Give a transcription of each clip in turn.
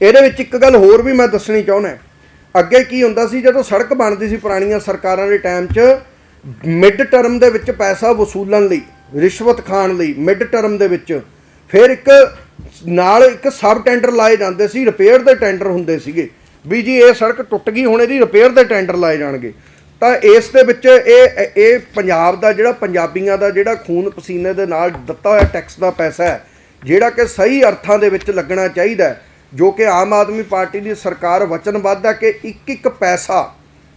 ਇਹਦੇ ਵਿੱਚ ਇੱਕ ਗੱਲ ਹੋਰ ਵੀ ਮੈਂ ਦੱਸਣੀ ਚਾਹੁੰਦਾ। ਅੱਗੇ ਕੀ ਹੁੰਦਾ ਸੀ ਜਦੋਂ ਸੜਕ ਬਣਦੀ ਸੀ ਪੁਰਾਣੀਆਂ ਸਰਕਾਰਾਂ ਦੇ ਟਾਈਮ 'ਚ ਮਿਡ ਟਰਮ ਦੇ ਵਿੱਚ ਪੈਸਾ ਵਸੂਲਣ ਲਈ ਰਿਸ਼ਵਤ ਖਾਣ ਲਈ ਮਿਡ ਟਰਮ ਦੇ ਵਿੱਚ ਫਿਰ ਇੱਕ ਨਾਲ ਇੱਕ ਸਬ ਟੈਂਡਰ ਲਾਏ ਜਾਂਦੇ ਸੀ ਰਿਪੇਅਰ ਦੇ ਟੈਂਡਰ ਹੁੰਦੇ ਸੀਗੇ। ਵੀ ਜੀ ਇਹ ਸੜਕ ਟੁੱਟ ਗਈ ਹੁਣ ਇਹਦੀ ਰਿਪੇਅਰ ਦੇ ਟੈਂਡਰ ਲਾਏ ਜਾਣਗੇ। ਤਾਂ ਇਸ ਦੇ ਵਿੱਚ ਇਹ ਇਹ ਪੰਜਾਬ ਦਾ ਜਿਹੜਾ ਪੰਜਾਬੀਆਂ ਦਾ ਜਿਹੜਾ ਖੂਨ ਪਸੀਨੇ ਦੇ ਨਾਲ ਦਿੱਤਾ ਹੋਇਆ ਟੈਕਸ ਦਾ ਪੈਸਾ ਹੈ ਜਿਹੜਾ ਕਿ ਸਹੀ ਅਰਥਾਂ ਦੇ ਵਿੱਚ ਲੱਗਣਾ ਚਾਹੀਦਾ ਹੈ, ਜੋ ਕਿ ਆਮ ਆਦਮੀ ਪਾਰਟੀ ਦੀ ਸਰਕਾਰ ਵਚਨਬੱਧ ਹੈ ਕਿ ਇੱਕ ਇੱਕ ਪੈਸਾ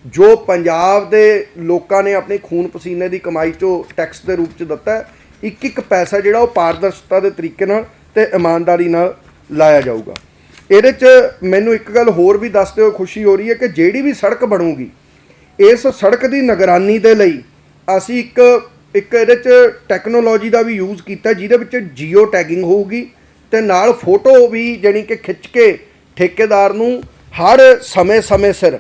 ਜੋ ਪੰਜਾਬ ਦੇ ਲੋਕਾਂ ਨੇ ਆਪਣੀ ਖੂਨ ਪਸੀਨੇ ਦੀ ਕਮਾਈ ਚੋਂ ਟੈਕਸ ਦੇ ਰੂਪ ਚ ਦਿੱਤਾ ਇੱਕ ਇੱਕ ਪੈਸਾ ਜਿਹੜਾ ਉਹ ਪਾਰਦਰਸ਼ਤਾ ਦੇ ਤਰੀਕੇ ਨਾਲ ਤੇ ਇਮਾਨਦਾਰੀ ਨਾਲ ਲਾਇਆ ਜਾਊਗਾ। ਇਹਦੇ 'ਚ ਮੈਨੂੰ ਇੱਕ ਗੱਲ ਹੋਰ ਵੀ ਦੱਸਦੇ ਹੋਏ ਖੁਸ਼ੀ ਹੋ ਰਹੀ ਹੈ ਕਿ ਜਿਹੜੀ ਵੀ ਸੜਕ ਬਣੂਗੀ, ਇਸ ਸੜਕ ਦੀ ਨਿਗਰਾਨੀ ਦੇ ਲਈ ਅਸੀਂ ਇੱਕ ਇੱਕ ਇਹਦੇ 'ਚ ਟੈਕਨੋਲੋਜੀ ਦਾ ਵੀ ਯੂਜ਼ ਕੀਤਾ, ਜਿਹਦੇ ਵਿੱਚ ਜੀਓ ਟੈਗਿੰਗ ਹੋਊਗੀ ਤੇ ਨਾਲ ਫੋਟੋ ਵੀ ਜਾਣੀ ਕਿ ਖਿੱਚ ਕੇ ਠੇਕੇਦਾਰ ਨੂੰ ਹਰ ਸਮੇਂ-ਸਮੇਂ ਸਿਰ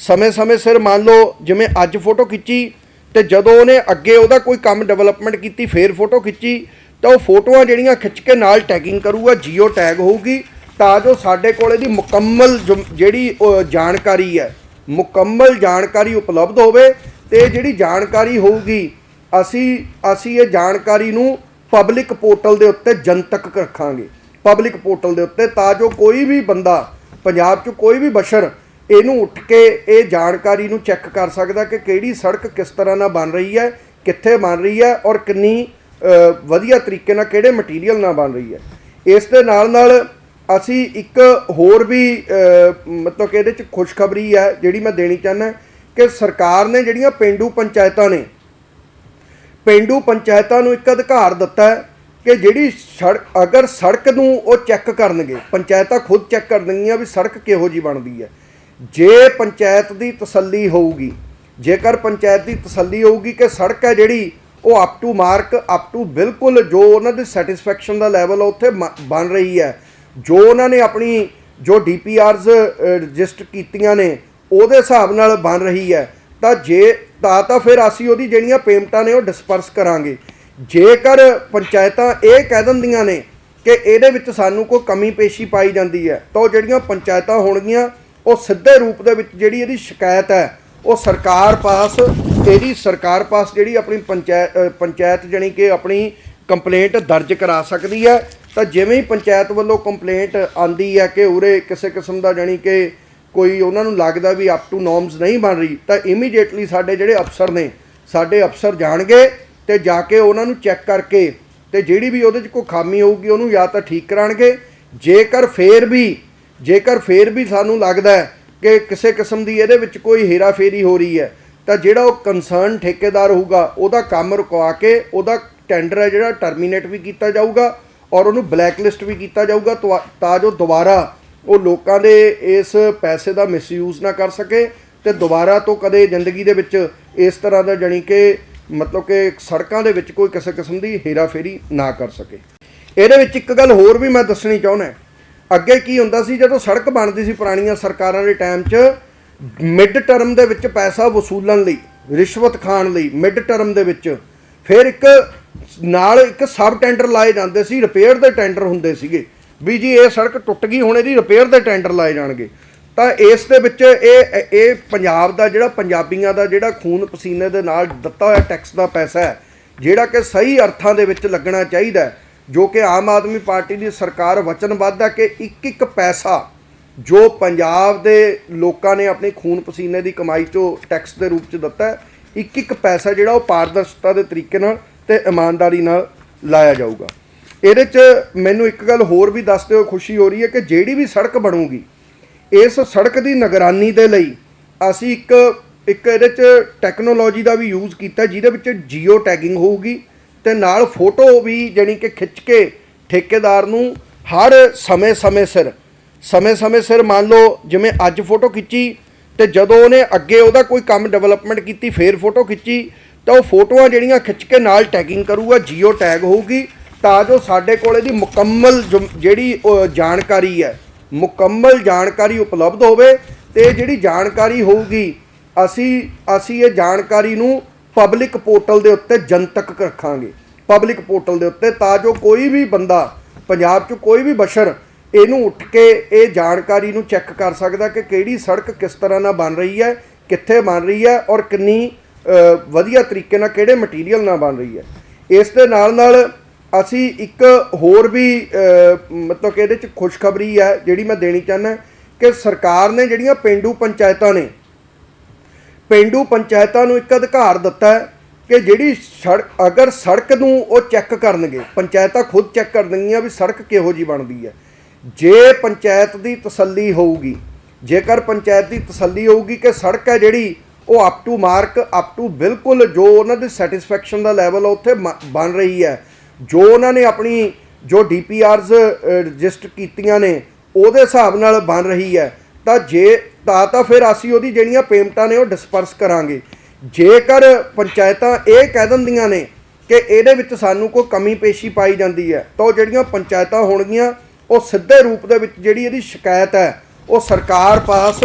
ਸਮੇਂ-ਸਮੇਂ ਸਿਰ ਮੰਨ ਲਓ ਜਿਵੇਂ ਅੱਜ ਫੋਟੋ ਖਿੱਚੀ ਤੇ ਜਦੋਂ ਉਹਨੇ ਅੱਗੇ ਉਹਦਾ ਕੋਈ ਕੰਮ ਡਿਵੈਲਪਮੈਂਟ ਕੀਤੀ, ਫੇਰ ਫੋਟੋ ਖਿੱਚੀ, ਤਾਂ ਉਹ ਫੋਟੋਆਂ ਜਿਹੜੀਆਂ ਖਿੱਚ ਕੇ ਨਾਲ ਟੈਗਿੰਗ ਕਰੂਗਾ, ਜੀਓ ਟੈਗ ਹੋਊਗੀ, ਤਾਂ ਜੋ ਸਾਡੇ ਕੋਲ ਇਹਦੀ ਮੁਕੰਮਲ ਜਿਹੜੀ ਉਹ ਜਾਣਕਾਰੀ ਹੈ, ਮੁਕੰਮਲ ਜਾਣਕਾਰੀ ਉਪਲਬਧ ਹੋਵੇ ਤੇ ਜਿਹੜੀ ਜਾਣਕਾਰੀ ਹੋਊਗੀ, ਅਸੀਂ ਅਸੀਂ ਇਹ ਜਾਣਕਾਰੀ ਨੂੰ ਪਬਲਿਕ ਪੋਰਟਲ ਦੇ ਉੱਤੇ ਜਨਤਕ ਰੱਖਾਂਗੇ। ਪਬਲਿਕ ਪੋਰਟਲ ਦੇ ਉੱਤੇ ਤਾਂ ਜੋ ਕੋਈ ਵੀ ਬੰਦਾ ਪੰਜਾਬ 'ਚ ਕੋਈ ਵੀ ਬਸ਼ਰ ਇਹਨੂੰ ਉੱਠ ਕੇ ਇਹ ਜਾਣਕਾਰੀ ਨੂੰ ਚੈੱਕ ਕਰ ਸਕਦਾ ਕਿ ਕਿਹੜੀ ਸੜਕ ਕਿਸ ਤਰ੍ਹਾਂ ਨਾਲ ਬਣ ਰਹੀ ਹੈ, ਕਿੱਥੇ ਬਣ ਰਹੀ ਹੈ ਔਰ ਕਿੰਨੀ ਵਧੀਆ ਤਰੀਕੇ ਨਾਲ ਕਿਹੜੇ ਮਟੀਰੀਅਲ ਨਾਲ ਬਣ ਰਹੀ ਹੈ। ਇਸ ਦੇ ਨਾਲ ਨਾਲ ਅਸੀਂ ਇੱਕ ਹੋਰ ਵੀ ਮਤਲਬ ਕਿ ਇਹਦੇ ਚ ਖੁਸ਼ਖਬਰੀ ਹੈ ਜਿਹੜੀ ਮੈਂ ਦੇਣੀ ਚਾਹੁੰਦਾ ਕਿ ਸਰਕਾਰ ਨੇ ਜਿਹੜੀਆਂ ਪਿੰਡੂ ਪੰਚਾਇਤਾਂ ਨੇ ਪਿੰਡੂ ਪੰਚਾਇਤਾਂ ਨੂੰ ਇੱਕ ਅਧਿਕਾਰ ਦਿੱਤਾ ਹੈ ਕਿ ਜਿਹੜੀ ਸੜਕ ਅਗਰ ਸੜਕ ਨੂੰ ਉਹ ਚੈੱਕ ਕਰਨਗੇ, ਪੰਚਾਇਤਾਂ ਖੁਦ ਚੈੱਕ ਕਰਨਗੀਆਂ ਵੀ ਸੜਕ ਕਿਹੋ ਜੀ ਬਣਦੀ ਹੈ। ਜੇ ਪੰਚਾਇਤ ਦੀ ਤਸੱਲੀ ਹੋਊਗੀ, ਜੇਕਰ ਪੰਚਾਇਤ ਦੀ ਤਸੱਲੀ ਹੋਊਗੀ ਕਿ ਸੜਕ ਹੈ ਜਿਹੜੀ, ਉਹ up to mark up to ਬਿਲਕੁਲ ਜੋ ਉਹਨਾਂ ਦੀ ਸੈਟੀਸਫੈਕਸ਼ਨ ਦਾ ਲੈਵਲ ਉੱਥੇ ਮ- ਬਣ ਰਹੀ ਹੈ। ਜੋ ਉਹਨਾਂ ਨੇ ਆਪਣੀ, ਜੋ ਡੀਪੀਆਰਸ ਰਜਿਸਟਰ ਕੀਤੀਆਂ ਨੇ, ਉਹਦੇ ਹਿਸਾਬ ਨਾਲ ਬਣ ਰਹੀ ਹੈ। ਤਾਂ ਜੇ ਤਾਂ ਤਾਂ ਫਿਰ ਅਸੀਂ ਉਹਦੀ ਜਿਹੜੀਆਂ ਪੇਮੈਂਟਾਂ ਨੇ ਉਹ ਡਿਸਪਰਸ ਕਰਾਂਗੇ। ਜੇਕਰ ਪੰਚਾਇਤਾਂ ਇਹ ਕਹਿ ਦਿੰਦੀਆਂ ਨੇ ਕਿ ਇਹਦੇ ਵਿੱਚ ਸਾਨੂੰ ਕੋਈ ਕਮੀ ਪੇਸ਼ੀ ਪਾਈ ਜਾਂਦੀ ਹੈ, ਤਾਂ ਉਹ ਜਿਹੜੀਆਂ ਪੰਚਾਇਤਾਂ ਹੋਣਗੀਆਂ, ਉਹ ਸਿੱਧੇ ਰੂਪ ਦੇ ਵਿੱਚ ਜਿਹੜੀ ਇਹਦੀ ਸ਼ਿਕਾਇਤ ਹੈ, ਉਹ ਸਰਕਾਰ ਪਾਸ, ਇਹਦੀ ਸਰਕਾਰ ਪਾਸ ਜਿਹੜੀ ਆਪਣੀ ਪੰਚਾਇਤ ਪੰਚਾਇਤ ਜਾਣੀ ਕਿ ਆਪਣੀ ਕੰਪਲੇਂਟ ਦਰਜ ਕਰਾ ਸਕਦੀ ਹੈ। ਤਾਂ ਜਿਵੇਂ ਹੀ ਪੰਚਾਇਤ ਵੱਲੋਂ ਕੰਪਲੇਂਟ ਆਂਦੀ ਹੈ ਕਿ ਉਰੇ ਕਿਸੇ ਕਿਸਮ ਦਾ ਜਾਣੀ ਕਿ ਕੋਈ ਉਹਨਾਂ ਨੂੰ ਲੱਗਦਾ ਵੀ ਅਪ ਟੂ ਨੋਰਮਸ ਨਹੀਂ ਬਣ ਰਹੀ, ਤਾਂ ਇਮੀਡੀਏਟਲੀ ਸਾਡੇ ਜਿਹੜੇ ਅਫਸਰ ਨੇ, ਸਾਡੇ ਅਫਸਰ ਜਾਣਗੇ ਤੇ ਜਾ ਕੇ ਉਹਨਾਂ ਨੂੰ ਚੈੱਕ ਕਰਕੇ ਤੇ ਜਿਹੜੀ ਵੀ ਉਹਦੇ 'ਚ ਕੋਈ ਖਾਮੀ ਹੋਊਗੀ, ਉਹਨੂੰ ਜਾਂ ਤਾਂ ਠੀਕ ਕਰਾਣਗੇ। ਜੇਕਰ ਫੇਰ ਵੀ, ਜੇਕਰ ਫੇਰ ਵੀ ਸਾਨੂੰ ਲੱਗਦਾ ਹੈ ਕਿ ਕਿਸੇ ਕਿਸਮ ਦੀ ਇਹਦੇ ਵਿੱਚ ਕੋਈ ਹੇਰਾਫੇਰੀ ਹੋ ਰਹੀ ਹੈ, ਤਾਂ ਜਿਹੜਾ ਉਹ ਕੰਸਰਨ ਠੇਕੇਦਾਰ ਹੋਊਗਾ, ਉਹਦਾ ਕੰਮ ਰੁਕਵਾ ਕੇ ਉਹਦਾ ਟੈਂਡਰ ਹੈ ਜਿਹੜਾ ਟਰਮੀਨੇਟ ਵੀ ਕੀਤਾ ਜਾਊਗਾ ਔਰ ਉਹਨੂੰ ਬਲੈਕਲਿਸਟ ਵੀ ਕੀਤਾ ਜਾਊਗਾ ਤੁਆ- ਤਾਂ ਜੋ ਦੁਬਾਰਾ ਉਹ ਲੋਕਾਂ ਦੇ ਇਸ ਪੈਸੇ ਦਾ ਮਿਸਯੂਜ਼ ਨਾ ਕਰ ਸਕੇ ਤੇ ਦੁਬਾਰਾ ਤੋਂ ਕਦੇ ਜ਼ਿੰਦਗੀ ਦੇ ਵਿੱਚ ਇਸ ਤਰ੍ਹਾਂ ਦਾ ਜਾਣੀ ਕਿ ਮਤਲਬ ਕਿ ਸੜਕਾਂ ਦੇ ਵਿੱਚ ਕੋਈ ਕਿਸੇ ਕਿਸਮ ਦੀ ਹੇਰਾਫੇਰੀ ਨਾ ਕਰ ਸਕੇ। ਇਹਦੇ ਵਿੱਚ ਇੱਕ ਗੱਲ ਹੋਰ ਵੀ ਮੈਂ ਦੱਸਣੀ ਚਾਹੁੰਦਾ ਅੱਗੇ ਕੀ ਹੁੰਦਾ ਸੀ, ਜਦੋਂ ਸੜਕ ਬਣਦੀ ਸੀ ਪੁਰਾਣੀਆਂ ਸਰਕਾਰਾਂ ਦੇ ਟਾਈਮ 'ਚ, ਮਿਡ ਟਰਮ ਦੇ ਵਿੱਚ ਪੈਸਾ ਵਸੂਲਣ ਲਈ, ਰਿਸ਼ਵਤ ਖਾਣ ਲਈ, ਮਿਡ ਟਰਮ ਦੇ ਵਿੱਚ, ਫਿਰ ਇੱਕ ਨਾਲ ਇੱਕ ਸਬ ਟੈਂਡਰ ਲਾਏ ਜਾਂਦੇ ਸੀ, ਰਿਪੇਅਰ ਦੇ ਟੈਂਡਰ ਹੁੰਦੇ ਸੀਗੇ। ਵੀ ਜੀ ਇਹ ਸੜਕ ਟੁੱਟ ਗਈ, ਹੁਣ ਇਹਦੀ ਰਿਪੇਅਰ ਦੇ ਟੈਂਡਰ ਲਾਏ ਜਾਣਗੇ। ਤਾਂ ਇਸ ਦੇ ਵਿੱਚ ਇਹ ਇਹ ਪੰਜਾਬ ਦਾ ਜਿਹੜਾ ਪੰਜਾਬੀਆਂ ਦਾ ਜਿਹੜਾ ਖੂਨ ਪਸੀਨੇ ਦੇ ਨਾਲ ਦਿੱਤਾ ਹੋਇਆ ਟੈਕਸ ਦਾ ਪੈਸਾ ਹੈ, ਜਿਹੜਾ ਕਿ ਸਹੀ ਅਰਥਾਂ ਦੇ ਵਿੱਚ ਲੱਗਣਾ ਚਾਹੀਦਾ ਜੋ ਕਿ ਆਮ ਆਦਮੀ ਪਾਰਟੀ ਦੀ ਸਰਕਾਰ ਵਚਨਬੱਧ ਹੈ ਕਿ ਇੱਕ ਇੱਕ ਪੈਸਾ ਜੋ ਪੰਜਾਬ ਦੇ ਲੋਕਾਂ ਨੇ ਆਪਣੀ ਖੂਨ ਪਸੀਨੇ ਦੀ ਕਮਾਈ ਚੋਂ ਟੈਕਸ ਦੇ ਰੂਪ ਚ ਦਿੱਤਾ ਇੱਕ ਇੱਕ ਪੈਸਾ ਜਿਹੜਾ ਉਹ ਪਾਰਦਰਸ਼ਤਾ ਦੇ ਤਰੀਕੇ ਨਾਲ ਤੇ ਇਮਾਨਦਾਰੀ ਨਾਲ ਲਾਇਆ ਜਾਊਗਾ। ਇਹਦੇ 'ਚ ਮੈਨੂੰ ਇੱਕ ਗੱਲ ਹੋਰ ਵੀ ਦੱਸਦੇ ਹੋਏ ਖੁਸ਼ੀ ਹੋ ਰਹੀ ਹੈ ਕਿ ਜਿਹੜੀ ਵੀ ਸੜਕ ਬਣੂਗੀ, ਇਸ ਸੜਕ ਦੀ ਨਿਗਰਾਨੀ ਦੇ ਲਈ ਅਸੀਂ ਇੱਕ ਇੱਕ ਇਹਦੇ 'ਚ ਟੈਕਨੋਲੋਜੀ ਦਾ ਵੀ ਯੂਜ਼ ਕੀਤਾ, ਜਿਹਦੇ ਵਿੱਚ ਜੀਓ ਟੈਗਿੰਗ ਹੋਊਗੀ ਤੇ ਨਾਲ ਫੋਟੋ ਵੀ ਜਾਣੀ ਕਿ ਖਿੱਚ ਕੇ ਠੇਕੇਦਾਰ ਨੂੰ ਹਰ ਸਮੇਂ-ਸਮੇਂ ਸਿਰ ਸਮੇਂ-ਸਮੇਂ ਸਿਰ ਮੰਨ ਲਓ ਜਿਵੇਂ ਅੱਜ ਫੋਟੋ ਖਿੱਚੀ ਤੇ ਜਦੋਂ ਉਹਨੇ ਅੱਗੇ ਉਹਦਾ ਕੋਈ ਕੰਮ ਡਿਵੈਲਪਮੈਂਟ ਕੀਤੀ, ਫੇਰ ਫੋਟੋ ਖਿੱਚੀ, ਤਾਂ ਉਹ ਫੋਟੋਆਂ ਜਿਹੜੀਆਂ ਖਿੱਚ ਕੇ ਨਾਲ ਟੈਗਿੰਗ ਕਰੂਗਾ ਜੀਓ ਟੈਗ ਹੋਊਗੀ ਤਾਂ ਜੋ ਸਾਡੇ ਕੋਲ ਇਹਦੀ ਮੁਕੰਮਲ ਜੁਮ- ਜਿਹੜੀ ਜਾਣਕਾਰੀ ਹੈ, ਮੁਕੰਮਲ ਜਾਣਕਾਰੀ ਉਪਲਬਧ ਹੋਵੇ ਤੇ ਜਿਹੜੀ ਜਾਣਕਾਰੀ ਹੋਊਗੀ, ਅਸੀਂ ਅਸੀਂ ਇਹ ਜਾਣਕਾਰੀ ਨੂੰ ਪਬਲਿਕ ਪੋਰਟਲ ਦੇ ਉੱਤੇ ਜਨਤਕ ਰੱਖਾਂਗੇ। ਪਬਲਿਕ ਪੋਰਟਲ ਦੇ ਉੱਤੇ ਤਾਂ ਜੋ ਕੋਈ ਵੀ ਬੰਦਾ, ਪੰਜਾਬ 'ਚ ਕੋਈ ਵੀ ਬਸ਼ਰ ਇਹਨੂੰ ਉੱਠ ਕੇ ਇਹ ਜਾਣਕਾਰੀ ਨੂੰ ਚੈੱਕ ਕਰ ਸਕਦਾ ਕਿ ਕਿਹੜੀ ਸੜਕ ਕਿਸ ਤਰ੍ਹਾਂ ਨਾਲ ਬਣ ਰਹੀ ਹੈ, ਕਿੱਥੇ ਬਣ ਰਹੀ ਹੈ ਔਰ ਕਿੰਨੀ ਵਧੀਆ ਤਰੀਕੇ ਨਾਲ ਕਿਹੜੇ ਮਟੀਰੀਅਲ ਨਾਲ ਬਣ ਰਹੀ ਹੈ। ਇਸ ਦੇ ਨਾਲ ਨਾਲ ਅਸੀਂ ਇੱਕ ਹੋਰ ਵੀ ਮਤਲਬ ਕਿ ਇਹਦੇ ਚ ਖੁਸ਼ਖਬਰੀ ਹੈ, ਜਿਹੜੀ ਮੈਂ ਦੇਣੀ ਚਾਹੁੰਦਾ ਕਿ ਸਰਕਾਰ ਨੇ ਜਿਹੜੀਆਂ ਪਿੰਡੂ ਪੰਚਾਇਤਾਂ ਨੇ, ਪਿੰਡੂ ਪੰਚਾਇਤਾਂ ਨੂੰ ਇੱਕ ਅਧਿਕਾਰ ਦਿੱਤਾ ਹੈ ਕਿ ਜਿਹੜੀ ਸੜਕ, ਅਗਰ ਸੜਕ ਨੂੰ ਉਹ ਚੈੱਕ ਕਰਨਗੇ, ਪੰਚਾਇਤਾਂ ਖੁਦ ਚੈੱਕ ਕਰਨਗੀਆਂ ਵੀ ਸੜਕ ਕਿਹੋ ਜੀ ਬਣਦੀ ਹੈ। ਜੇ ਪੰਚਾਇਤ ਦੀ ਤਸੱਲੀ ਹੋਊਗੀ, ਜੇਕਰ ਪੰਚਾਇਤ ਦੀ ਤਸੱਲੀ ਹੋਊਗੀ ਕਿ ਸੜਕ ਹੈ ਜਿਹੜੀ, ਉਹ up to mark up to ਬਿਲਕੁਲ ਜੋ ਉਹਨਾਂ ਦੀ ਸੈਟੀਸਫੈਕਸ਼ਨ ਦਾ ਲੈਵਲ ਉੱਥੇ ਬਣ ਰਹੀ ਹੈ ਜੋ ਉਹਨਾਂ ਨੇ ਆਪਣੀ ਜੋ ਡੀਪੀਆਰਸ ਰਜਿਸਟਰ ਕੀਤੀਆਂ ਨੇ, ਉਹਦੇ ਹਿਸਾਬ ਨਾਲ ਬਣ ਰਹੀ ਹੈ। ਤਾਂ ਜੇ, ਤਾਂ ਤਾਂ ਫਿਰ ਅਸੀਂ ਉਹਦੀ ਜਿਹੜੀਆਂ ਪੇਮੈਂਟਾਂ ਨੇ ਉਹ ਡਿਸਪਰਸ ਕਰਾਂਗੇ। ਜੇਕਰ ਪੰਚਾਇਤਾਂ ਇਹ ਕਹਿ ਦਿੰਦੀਆਂ ਨੇ ਕਿ ਇਹਦੇ ਵਿੱਚ ਸਾਨੂੰ ਕੋਈ ਕਮੀ ਪੇਸ਼ੀ ਪਾਈ ਜਾਂਦੀ ਹੈ, ਤਾਂ ਉਹ ਜਿਹੜੀਆਂ ਪੰਚਾਇਤਾਂ ਹੋਣਗੀਆਂ, ਉਹ ਸਿੱਧੇ ਰੂਪ ਦੇ ਵਿੱਚ ਜਿਹੜੀ ਇਹਦੀ ਸ਼ਿਕਾਇਤ ਹੈ, ਉਹ ਸਰਕਾਰ ਪਾਸ,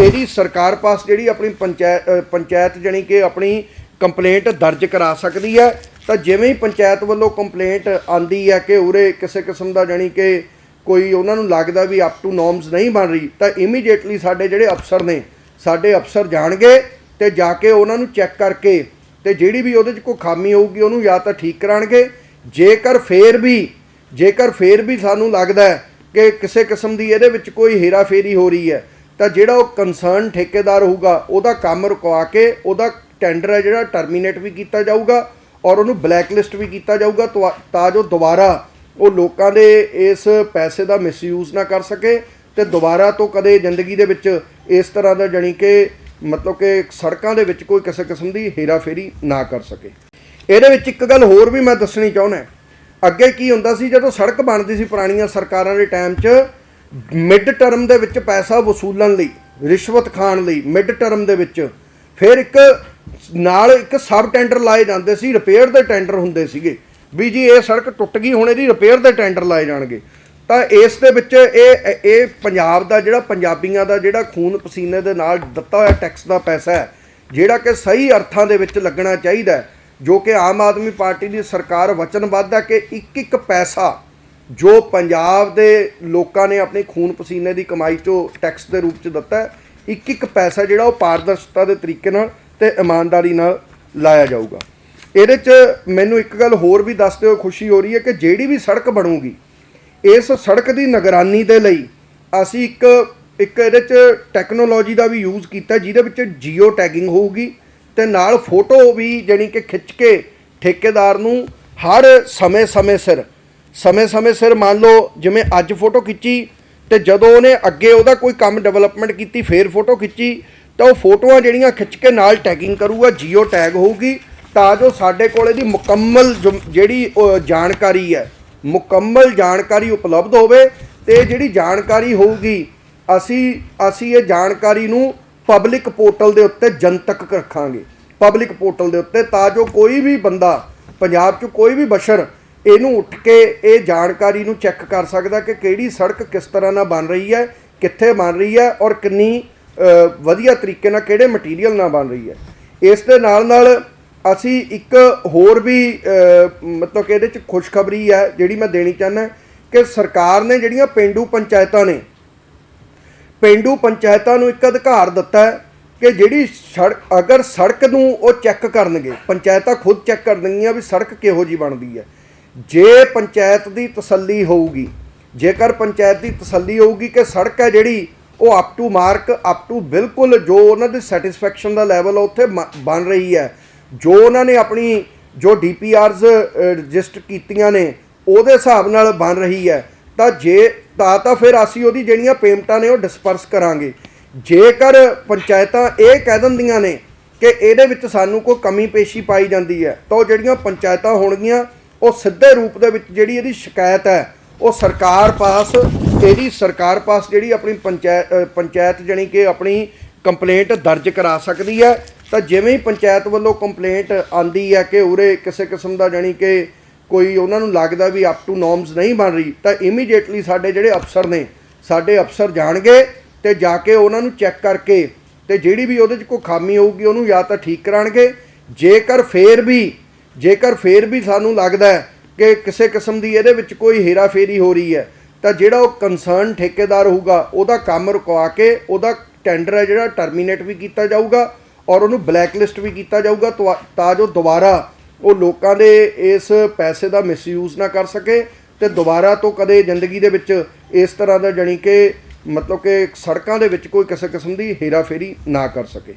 ਇਹਦੀ ਸਰਕਾਰ ਪਾਸ ਜਿਹੜੀ ਆਪਣੀ ਪੰਚਾਇਤ ਪੰਚਾਇਤ ਜਾਣੀ ਕਿ ਆਪਣੀ ਕੰਪਲੇਂਟ ਦਰਜ ਕਰਾ ਸਕਦੀ ਹੈ ਤਾਂ ਜਿਵੇਂ ਹੀ ਪੰਚਾਇਤ ਵੱਲੋਂ ਕੰਪਲੇਂਟ ਆਂਦੀ ਹੈ ਕਿ ਉਰੇ ਕਿਸੇ ਕਿਸਮ ਦਾ ਜਾਣੀ ਕਿ ਕੋਈ ਉਹਨਾਂ ਨੂੰ ਲੱਗਦਾ ਵੀ ਅਪ ਟੂ ਨੋਰਮਸ ਨਹੀਂ ਬਣ ਰਹੀ, ਤਾਂ ਇਮੀਡੀਏਟਲੀ ਸਾਡੇ ਜਿਹੜੇ ਅਫਸਰ ਨੇ, ਸਾਡੇ ਅਫਸਰ ਜਾਣਗੇ ਤੇ ਜਾ ਕੇ ਉਹਨਾਂ ਨੂੰ ਚੈੱਕ ਕਰਕੇ ਤੇ ਜਿਹੜੀ ਵੀ ਉਹਦੇ 'ਚ ਕੋਈ ਖਾਮੀ ਹੋਊਗੀ, ਉਹਨੂੰ ਜਾਂ ਤਾਂ ਠੀਕ ਕਰਾਣਗੇ। ਜੇਕਰ ਫੇਰ ਵੀ, ਜੇਕਰ ਫੇਰ ਵੀ ਸਾਨੂੰ ਲੱਗਦਾ ਹੈ ਕਿ ਕਿਸੇ ਕਿਸਮ ਦੀ ਇਹਦੇ ਵਿੱਚ ਕੋਈ ਹੇਰਾਫੇਰੀ ਹੋ ਰਹੀ ਹੈ, ਤਾਂ ਜਿਹੜਾ ਉਹ ਕੰਸਰਨ ਠੇਕੇਦਾਰ ਹੋਊਗਾ, ਉਹਦਾ ਕੰਮ ਰੁਕਵਾ ਕੇ ਉਹਦਾ ਟੈਂਡਰ ਹੈ ਜਿਹੜਾ ਟਰਮੀਨੇਟ ਵੀ ਕੀਤਾ ਜਾਊਗਾ। ਔਰ ਉਹਨੂੰ ਬਲੈਕਲਿਸਟ ਵੀ ਕੀਤਾ ਜਾਊਗਾ ਤੁਆ- ਤਾਂ ਜੋ ਦੁਬਾਰਾ ਉਹ ਲੋਕਾਂ ਦੇ ਇਸ ਪੈਸੇ ਦਾ ਮਿਸਯੂਜ਼ ਨਾ ਕਰ ਸਕੇ ਤੇ ਦੁਬਾਰਾ ਤੋਂ ਕਦੇ ਜ਼ਿੰਦਗੀ ਦੇ ਵਿੱਚ ਇਸ ਤਰ੍ਹਾਂ ਦਾ ਜਾਣੀ ਕਿ ਮਤਲਬ ਕਿ ਸੜਕਾਂ ਦੇ ਵਿੱਚ ਕੋਈ ਕਿਸੇ ਕਿਸਮ ਦੀ ਹੇਰਾਫੇਰੀ ਨਾ ਕਰ ਸਕੇ। ਇਹਦੇ ਵਿੱਚ ਇੱਕ ਗੱਲ ਹੋਰ ਵੀ ਮੈਂ ਦੱਸਣੀ ਚਾਹੁੰਦਾ ਅੱਗੇ ਕੀ ਹੁੰਦਾ ਸੀ, ਜਦੋਂ ਸੜਕ ਬਣਦੀ ਸੀ ਪੁਰਾਣੀਆਂ ਸਰਕਾਰਾਂ ਦੇ ਟਾਈਮ 'ਚ ਮਿਡ ਟਰਮ ਦੇ ਵਿੱਚ ਪੈਸਾ ਵਸੂਲਣ ਲਈ, ਰਿਸ਼ਵਤ ਖਾਣ ਲਈ ਮਿਡ ਟਰਮ ਦੇ ਵਿੱਚ, ਫਿਰ ਇੱਕ ਨਾਲ ਇੱਕ ਸਬ ਟੈਂਡਰ ਲਾਏ ਜਾਂਦੇ ਸੀ ਰਿਪੇਅਰ ਦੇ ਟੈਂਡਰ ਹੁੰਦੇ ਸੀਗੇ। ਵੀ ਜੀ ਇਹ ਸੜਕ ਟੁੱਟ ਗਈ ਹੁਣ ਇਹਦੀ ਰਿਪੇਅਰ ਦੇ ਟੈਂਡਰ ਲਾਏ ਜਾਣਗੇ। ਤਾਂ ਇਸ ਦੇ ਵਿੱਚ ਇਹ ਇਹ ਪੰਜਾਬ ਦਾ ਜਿਹੜਾ ਪੰਜਾਬੀਆਂ ਦਾ ਜਿਹੜਾ ਖੂਨ ਪਸੀਨੇ ਦੇ ਨਾਲ ਦਿੱਤਾ ਹੋਇਆ ਟੈਕਸ ਦਾ ਪੈਸਾ ਹੈ ਜਿਹੜਾ ਕਿ ਸਹੀ ਅਰਥਾਂ ਦੇ ਵਿੱਚ ਲੱਗਣਾ ਚਾਹੀਦਾ ਹੈ, ਜੋ ਕਿ ਆਮ ਆਦਮੀ ਪਾਰਟੀ ਦੀ ਸਰਕਾਰ ਵਚਨਬੱਧ ਹੈ ਕਿ ਇੱਕ ਇੱਕ ਪੈਸਾ ਜੋ ਪੰਜਾਬ ਦੇ ਲੋਕਾਂ ਨੇ ਆਪਣੇ ਖੂਨ ਪਸੀਨੇ ਦੀ ਕਮਾਈ ਚੋਂ ਟੈਕਸ ਦੇ ਰੂਪ ਚ ਦਿੱਤਾ ਇੱਕ ਇੱਕ ਪੈਸਾ ਜਿਹੜਾ ਉਹ ਪਾਰਦਰਸ਼ਤਾ ਦੇ ਤਰੀਕੇ ਨਾਲ ਤੇ ਇਮਾਨਦਾਰੀ ਨਾਲ ਲਾਇਆ ਜਾਊਗਾ। ਇਹਦੇ ਚ ਮੈਨੂੰ ਇੱਕ ਗੱਲ ਹੋਰ ਵੀ ਦੱਸਦੇ ਹੋ ਖੁਸ਼ੀ ਹੋ ਰਹੀ ਹੈ ਕਿ ਜਿਹੜੀ ਵੀ ਸੜਕ ਬਣੂਗੀ, ਇਸ ਸੜਕ ਦੀ ਨਿਗਰਾਨੀ ਦੇ ਲਈ ਅਸੀਂ ਇੱਕ ਇੱਕ ਇਹਦੇ ਚ ਟੈਕਨੋਲੋਜੀ ਦਾ ਵੀ ਯੂਜ਼ ਕੀਤਾ, ਜਿਹਦੇ ਵਿੱਚ ਜੀਓ ਟੈਗਿੰਗ ਹੋਊਗੀ ਤੇ ਨਾਲ ਫੋਟੋ ਵੀ ਜਾਣੀ ਕਿ ਖਿੱਚ ਕੇ ਠੇਕੇਦਾਰ ਨੂੰ ਹਰ ਸਮੇਂ-ਸਮੇਂ ਸਿਰ ਸਮੇਂ-ਸਮੇਂ ਸਿਰ ਮੰਨ ਲਓ ਜਿਵੇਂ ਅੱਜ ਫੋਟੋ ਖਿੱਚੀ ਤੇ ਜਦੋਂ ਉਹਨੇ ਅੱਗੇ ਉਹਦਾ ਕੋਈ ਕੰਮ ਡਿਵੈਲਪਮੈਂਟ ਕੀਤੀ, ਫੇਰ ਫੋਟੋ ਖਿੱਚੀ ਤਾਂ ਉਹ ਫੋਟੋਆਂ ਜਿਹੜੀਆਂ ਖਿੱਚ ਕੇ ਨਾਲ ਟੈਗਿੰਗ ਕਰੂਗਾ, ਜੀਓ ਟੈਗ ਹੋਊਗੀ, ਤਾਂ ਜੋ ਸਾਡੇ ਕੋਲ ਇਹਦੀ ਮੁਕੰਮਲ ਜਿਹੜੀ ਉਹ ਜਾਣਕਾਰੀ ਹੈ, ਮੁਕੰਮਲ ਜਾਣਕਾਰੀ ਉਪਲਬਧ ਹੋਵੇ ਤੇ ਜਿਹੜੀ ਜਾਣਕਾਰੀ ਹੋਊਗੀ, ਅਸੀਂ ਅਸੀਂ ਇਹ ਜਾਣਕਾਰੀ ਨੂੰ ਪਬਲਿਕ ਪੋਰਟਲ ਦੇ ਉੱਤੇ ਜਨਤਕ ਰੱਖਾਂਗੇ। ਪਬਲਿਕ ਪੋਰਟਲ ਦੇ ਉੱਤੇ ਤਾਂ ਜੋ ਕੋਈ ਵੀ ਬੰਦਾ ਪੰਜਾਬ 'ਚ ਕੋਈ ਵੀ ਬਸ਼ਰ ਇਹਨੂੰ ਉੱਠ ਕੇ ਇਹ ਜਾਣਕਾਰੀ ਨੂੰ ਚੈੱਕ ਕਰ ਸਕਦਾ ਕਿ ਕਿਹੜੀ ਸੜਕ ਕਿਸ ਤਰ੍ਹਾਂ ਨਾਲ ਬਣ ਰਹੀ ਹੈ, ਕਿੱਥੇ ਬਣ ਰਹੀ ਹੈ ਔਰ ਕਿੰਨੀ ਵਧੀਆ ਤਰੀਕੇ ਨਾਲ ਕਿਹੜੇ ਮਟੀਰੀਅਲ ਨਾਲ ਬਣ ਰਹੀ ਹੈ। ਇਸ ਦੇ ਨਾਲ ਨਾਲ ਅਸੀਂ ਇੱਕ ਹੋਰ ਵੀ ਮਤਲਬ ਕਿ ਇਹਦੇ ਚ ਖੁਸ਼ਖਬਰੀ ਹੈ, ਜਿਹੜੀ ਮੈਂ ਦੇਣੀ ਚਾਹੁੰਦਾ ਕਿ ਸਰਕਾਰ ਨੇ ਜਿਹੜੀਆਂ ਪਿੰਡੂ ਪੰਚਾਇਤਾਂ ਨੇ, ਪਿੰਡੂ ਪੰਚਾਇਤਾਂ ਨੂੰ ਇੱਕ ਅਧਿਕਾਰ ਦਿੱਤਾ ਹੈ ਕਿ ਜਿਹੜੀ ਸੜਕ, ਅਗਰ ਸੜਕ ਨੂੰ ਉਹ ਚੈੱਕ ਕਰਨਗੇ, ਪੰਚਾਇਤਾਂ ਖੁਦ ਚੈੱਕ ਕਰਨਗੀਆਂ ਵੀ ਸੜਕ ਕਿਹੋ ਜੀ ਬਣਦੀ ਹੈ। ਜੇ ਪੰਚਾਇਤ ਦੀ ਤਸੱਲੀ ਹੋਊਗੀ, ਜੇਕਰ ਪੰਚਾਇਤ ਦੀ ਤਸੱਲੀ ਹੋਊਗੀ ਕਿ ਸੜਕ ਹੈ ਜਿਹੜੀ ਉਹ up to mark up to ਬਿਲਕੁਲ ਜੋ ਉਹਨਾਂ ਦੀ ਸੈਟੀਸਫੈਕਸ਼ਨ ਦਾ ਲੈਵਲ ਉੱਥੇ ਮ- ਬਣ ਰਹੀ ਹੈ। ਜੋ ਉਹਨਾਂ ਨੇ ਆਪਣੀ, ਜੋ ਡੀਪੀਆਰਸ ਰਜਿਸਟਰ ਕੀਤੀਆਂ ਨੇ, ਉਹਦੇ ਹਿਸਾਬ ਨਾਲ ਬਣ ਰਹੀ ਹੈ। ਤਾਂ ਜੇ, ਤਾਂ ਤਾਂ ਫਿਰ ਅਸੀਂ ਉਹਦੀ ਜਿਹੜੀਆਂ ਪੇਮੈਂਟਾਂ ਨੇ ਉਹ ਡਿਸਪਰਸ ਕਰਾਂਗੇ। ਜੇਕਰ ਪੰਚਾਇਤਾਂ ਇਹ ਕਹਿ ਦਿੰਦੀਆਂ ਨੇ ਕਿ ਇਹਦੇ ਵਿੱਚ ਸਾਨੂੰ ਕੋਈ ਕਮੀ ਪੇਸ਼ੀ ਪਾਈ ਜਾਂਦੀ ਹੈ, ਤਾਂ ਉਹ ਜਿਹੜੀਆਂ ਪੰਚਾਇਤਾਂ ਹੋਣਗੀਆਂ, ਉਹ ਸਿੱਧੇ ਰੂਪ ਦੇ ਵਿੱਚ ਜਿਹੜੀ ਇਹਦੀ ਸ਼ਿਕਾਇਤ ਹੈ, ਉਹ ਸਰਕਾਰ ਪਾਸ ਇਹਦੀ ਸਰਕਾਰ ਪਾਸ ਜਿਹੜੀ ਆਪਣੀ ਪੰਚਾਇਤ ਪੰਚਾਇਤ ਜਾਣੀ ਕਿ ਆਪਣੀ ਕੰਪਲੇਂਟ ਦਰਜ ਕਰਾ ਸਕਦੀ ਹੈ, ਤਾਂ ਜਿਵੇਂ ਹੀ ਪੰਚਾਇਤ ਵੱਲੋਂ ਕੰਪਲੇਂਟ ਆਂਦੀ ਹੈ ਕਿ ਉਰੇ ਕਿਸੇ ਕਿਸਮ ਦਾ ਜਾਣੀ ਕਿ ਕੋਈ ਉਹਨਾਂ ਨੂੰ ਲੱਗਦਾ ਵੀ ਅਪ ਟੂ ਨੋਰਮਸ ਨਹੀਂ ਬਣ ਰਹੀ, ਤਾਂ ਇਮੀਡੀਏਟਲੀ ਸਾਡੇ ਜਿਹੜੇ ਅਫਸਰ ਨੇ, ਸਾਡੇ ਅਫਸਰ ਜਾਣਗੇ ਤੇ ਜਾ ਕੇ ਉਹਨਾਂ ਨੂੰ ਚੈੱਕ ਕਰਕੇ ਤੇ ਜਿਹੜੀ ਵੀ ਉਹਦੇ 'ਚ ਕੋਈ ਖਾਮੀ ਹੋਊਗੀ, ਉਹਨੂੰ ਜਾਂ ਤਾਂ ਠੀਕ ਕਰਾਣਗੇ। ਜੇਕਰ ਫੇਰ ਵੀ, ਜੇਕਰ ਫੇਰ ਵੀ ਸਾਨੂੰ ਲੱਗਦਾ ਕਿ ਕਿਸੇ ਕਿਸਮ ਦੀ ਇਹਦੇ ਵਿੱਚ ਕੋਈ ਹੇਰਾਫੇਰੀ ਹੋ ਰਹੀ ਹੈ ਤਾਂ ਜਿਹੜਾ ਉਹ ਕੰਸਰਨ ਠੇਕੇਦਾਰ ਹੋਊਗਾ, ਉਹਦਾ ਕੰਮ ਰੁਕਵਾ ਕੇ ਉਹਦਾ ਟੈਂਡਰ ਹੈ ਜਿਹੜਾ ਟਰਮੀਨੇਟ ਵੀ ਕੀਤਾ ਜਾਊਗਾ ਔਰ ਉਹਨੂੰ ਬਲੈਕਲਿਸਟ ਵੀ ਕੀਤਾ ਜਾਊਗਾ ਤੁਆ- ਤਾਂ ਜੋ ਦੁਬਾਰਾ ਉਹ ਲੋਕਾਂ ਦੇ ਇਸ ਪੈਸੇ ਦਾ ਮਿਸਯੂਜ਼ ਨਾ ਕਰ ਸਕੇ ਤੇ ਦੁਬਾਰਾ ਤੋਂ ਕਦੇ ਜ਼ਿੰਦਗੀ ਦੇ ਵਿੱਚ ਇਸ ਤਰ੍ਹਾਂ ਦਾ ਜਾਣੀ ਕਿ ਮਤਲਬ ਕਿ ਸੜਕਾਂ ਦੇ ਵਿੱਚ ਕੋਈ ਕਿਸੇ ਕਿਸਮ ਦੀ ਹੇਰਾਫੇਰੀ ਨਾ ਕਰ ਸਕੇ।